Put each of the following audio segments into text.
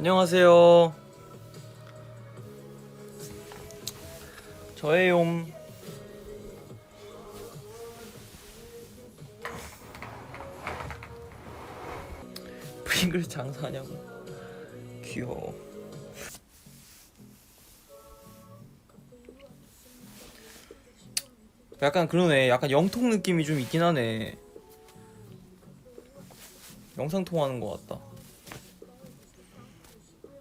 안녕하세요. 저예요. 프링글 장사하냐고. 귀여워. 약간 그러네. 약간 영통 느낌이 좀 있긴 하네. 영상 통화하는 것 같다.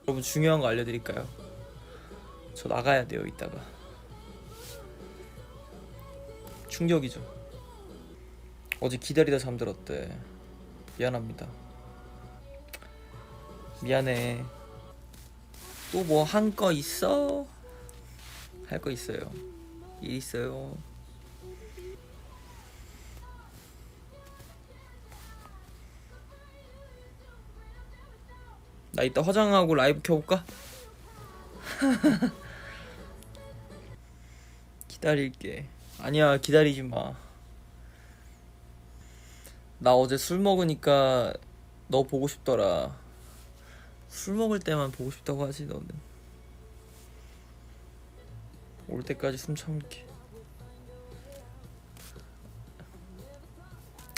여러분 중요한 거 알려드릴까요? 저 나가야 돼요 이따가. 충격이죠. 어제 기다리다 잠들었대. 미안합니다. 미안해. 또 뭐 한 거 있어? 할 거 있어요. 일 있어요. 나 이따 화장하고 라이브 켜볼까? 기다릴게. 아니야, 기다리지 마. 나 어제 술 먹으니까 너 보고 싶더라. 술 먹을 때만 보고 싶다고 하지, 너는. 올 때까지 숨 참을게.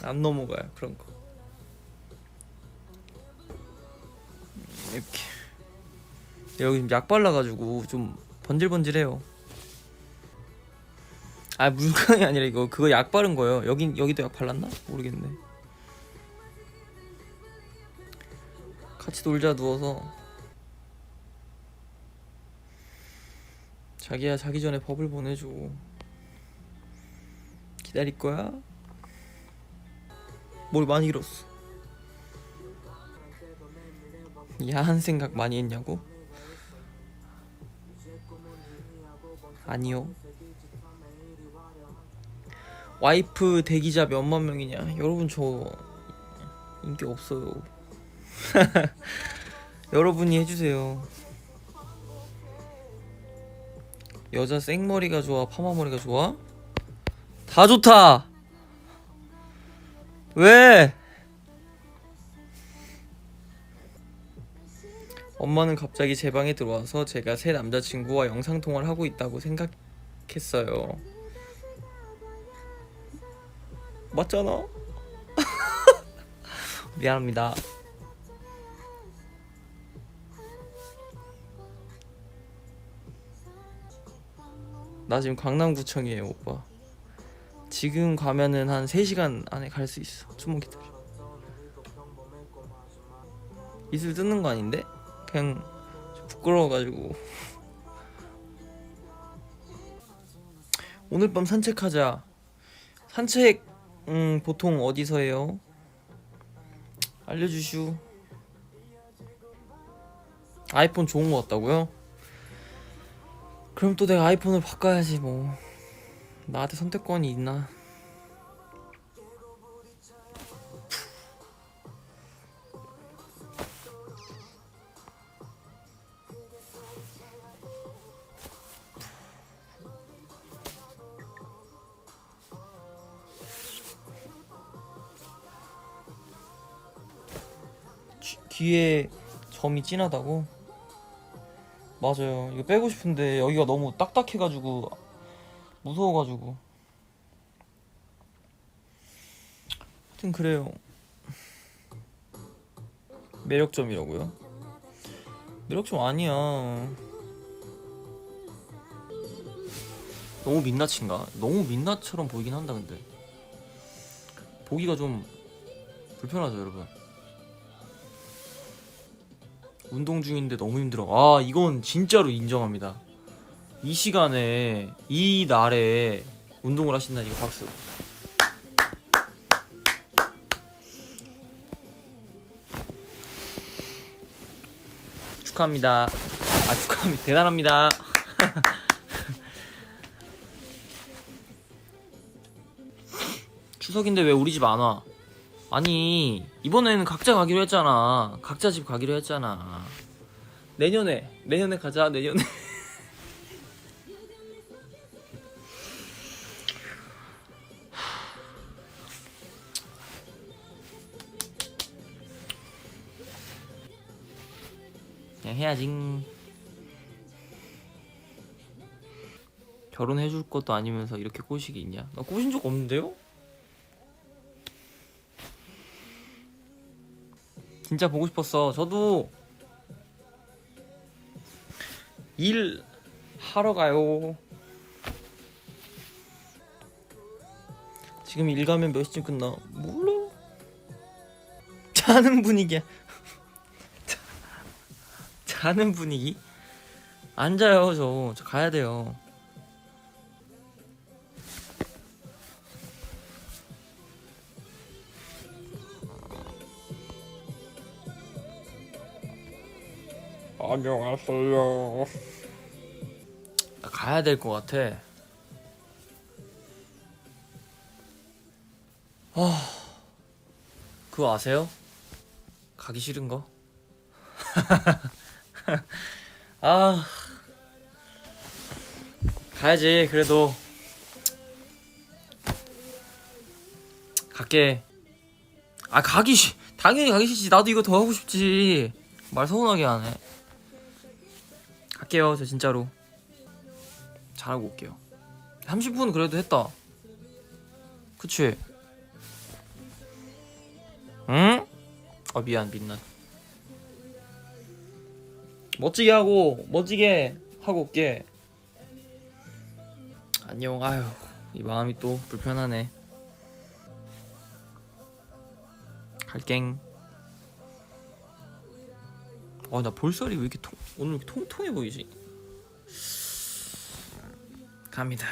안 넘어가요, 그런 거. 이렇게 여기 지금 약 발라가지고 좀 번질번질해요. 아 물광이 아니라 이거 그거 약 바른 거예요. 여기 여기도 약 발랐나? 모르겠네. 같이 놀자 누워서 자기야 자기 전에 법을 보내줘. 기다릴 거야? 뭘 많이 잃었어. 야한 생각 많이 했냐고? 아니요. 와이프 대기자 몇만 명이냐? 여러분 저 인기 없어요. 여러분이 해주세요. 여자 생머리가 좋아, 파마머리가 좋아? 다 좋다. 왜? 엄마는 갑자기 제 방에 들어와서 제가 새 남자친구와 영상 통화를 하고 있다고 생각했어요. 맞잖아. 미안합니다. 나 지금 강남구청이에요, 오빠. 지금 가면은 한 3시간 안에 갈 수 있어. 좀만 기다려. 이슬 뜯는 거 아닌데? 그냥 좀 부끄러워가지고. 오늘 밤 산책하자. 산책 음 보통 어디서 해요? 알려주슈 아이폰 좋은 거 같다고요? 그럼 또 내가 아이폰을 바꿔야지 뭐. 나한테 선택권이 있나 귀- 귀에 점이 진하다고? 맞아요. 이거 빼고 싶은데 여기가 너무 딱딱해가지고 무서워가지고. 하여튼 그래요. 매력점이라고요? 매력점 아니야. 너무 민낯인가? 너무 민낯처럼 보이긴 한다 근데. 보기가 좀 불편하죠 여러분. 운동 중인데 너무 힘들어. 아, 이건 진짜로 인정합니다. 이 시간에, 이 날에 운동을 하신다니, 이거 박수. 축하합니다. 아, 축하합니다. 대단합니다. 추석인데 왜 우리 집 안 와? 아니 이번에는 각자 가기로 했잖아 각자 집 가기로 했잖아 내년에 내년에 가자 내년에 그냥 해야지. 결혼해 줄 것도 아니면서 이렇게 꼬시기 있냐? 나 꼬신 적 없는데요? 진짜 보고 싶었어. 저도 일 하러 가요. 지금 일 가면 몇 시쯤 끝나? 몰라. 자는 분위기야. 자, 자는 분위기? 앉아요, 저. 저 가야 돼요. 안녕하세요. 나 가야 될 것 같아. 아, 그거 아세요? 가기 싫은 거? 아, 가야지. 그래도 갈게. 아, 가기 싫. 당연히 가기 싫지. 나도 이거 더 하고 싶지. 말 서운하게 하네. 갈게요. 저 진짜로. 잘하고 올게요. 30분 그래도 했다. 그치? 응? 아 미안 민난. 멋지게 하고 멋지게 하고 올게. 안녕. 아유 이 마음이 또 불편하네. 갈갱. 아 나 볼살이 왜 이렇게 통 오늘 왜 이렇게 통통해 보이지? 갑니다.